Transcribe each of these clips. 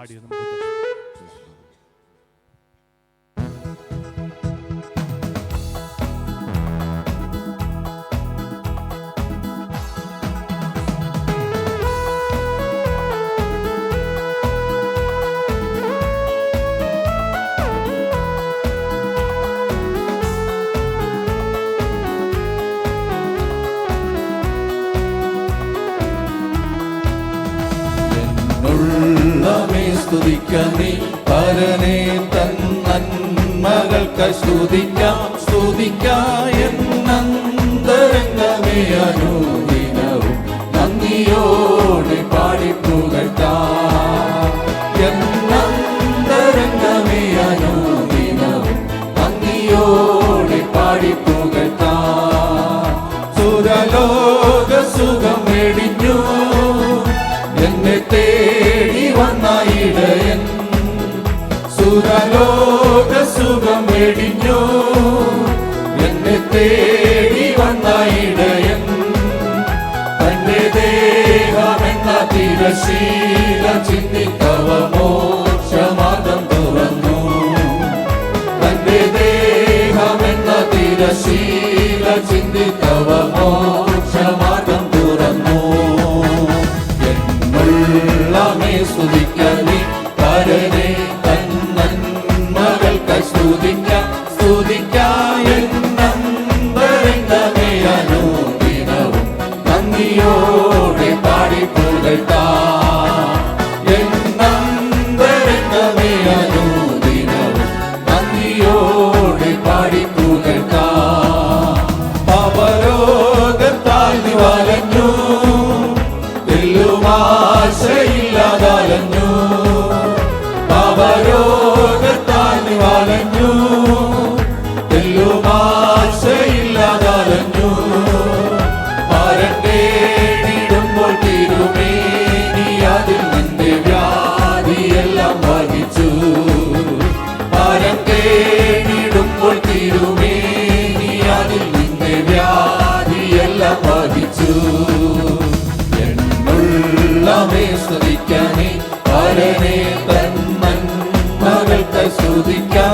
ആടി നമുക്ക് സ്തുതിക്കമേ പരനെ തന്മകൾക്ക് സ്തുതിക്കാം. സ്തുതിക്കാന്തരംഗമേ അനുദിനവും നന്ദിയോടെ പാടി പുകഴ്ത്താം. സുരലോക സുഖം വെടിഞ്ഞു എന്നെ തേടി വന്ന ഇടയൻ തന്റെ ദേഹമെന്ന തിരശീല ചിന്തിത്തവ മോക്ഷമാർഗം തുറന്നു. തന്റെ ദേഹമെന്ന തിരശീല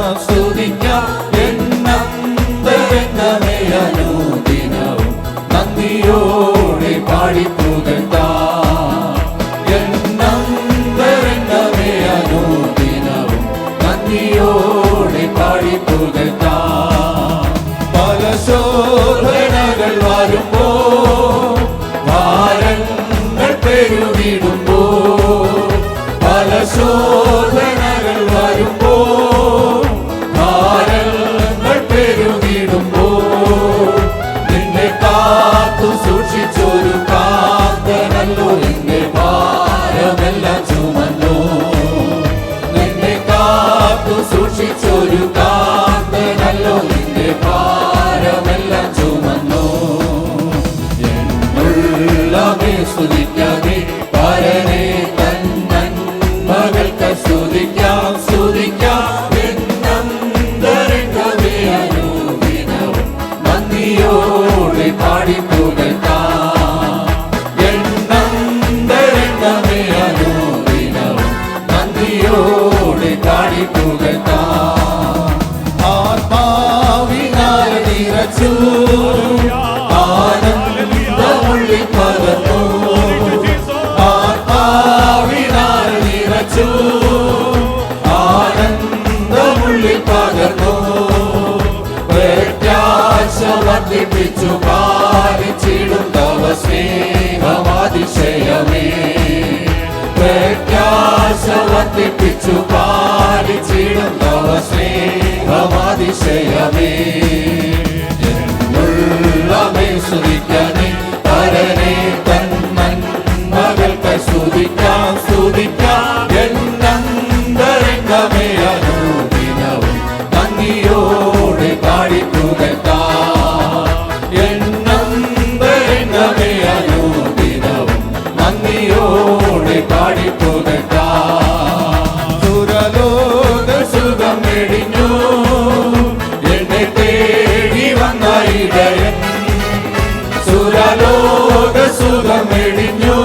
Rasul ഒരു കാത്തനല്ലോ നിന്റെ ഭാരമെല്ലാം ചുമന്നു. എന്നുള്ളവേ സ്തുതിക്കാതെ പരനേ വർദ്ധിപ്പിച്ചു പാലിച്ചിടും തവ സ്നേഹമാതിശയമേ. പ്രത്യാശ വർദ്ധിപ്പിച്ചു പാലിച്ചിടും തവ സ്നേഹമാതിശയമേ. എന്നുള്ളമേ ശ്രുതിക്കണേ പരനേ സുരലോക സുഖമെഴിഞ്ഞു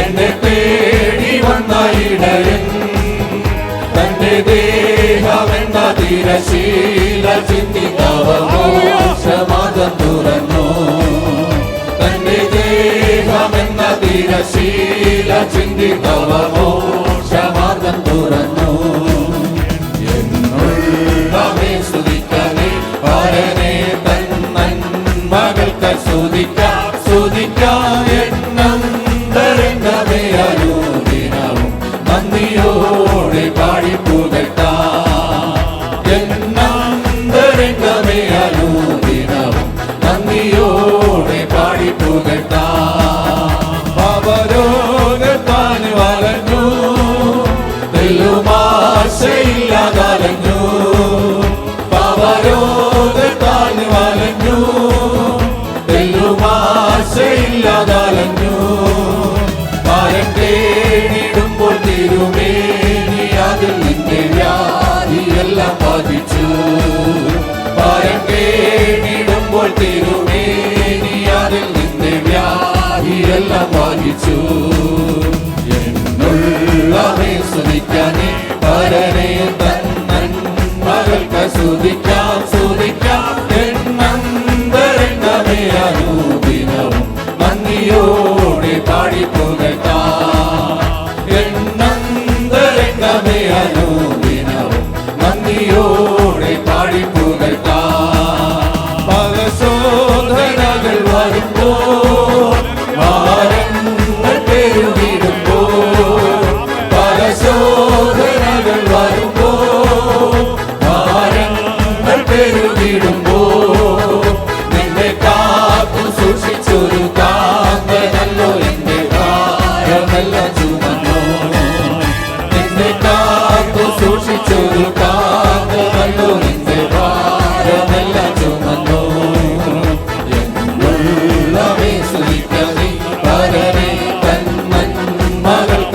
എന്നെ പേടി വന്ന ഇടയൻ. തന്റെ ദേഹമെന്ന തിരശീല ചിന്തിതവമോക്ഷമാതം തുറന്നു. തന്റെ ദേഹമെന്ന തിരശീല ചിന്തിതവമോക്ഷമാതം തുറന്നു. മകനെ തന്നൻ മകൾക്ക് സ്തുതിക്കാം സ്തുതിക്കാം. നന്ദരംഗമേ അനുദിനവും നന്ദിയോടെ പാടിപ്പുക.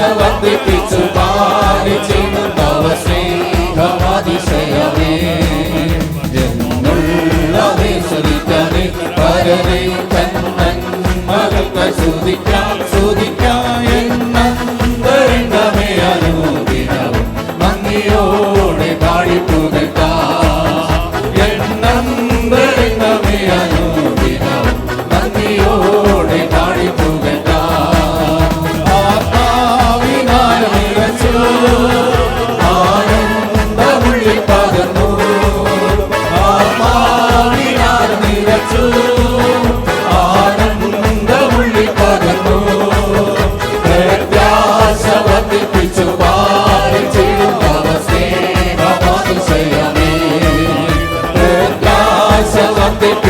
പ്രസവത്തിപ്പിച്ചു പാൽ ചെയ്തു തവ സ്നേഹമതിശയമേ. ജന്മുള്ളതേ ശ്രുതനെ പരനെ തന്മൻ മകൾക്ക് ശ്രുതിക്കാം selam de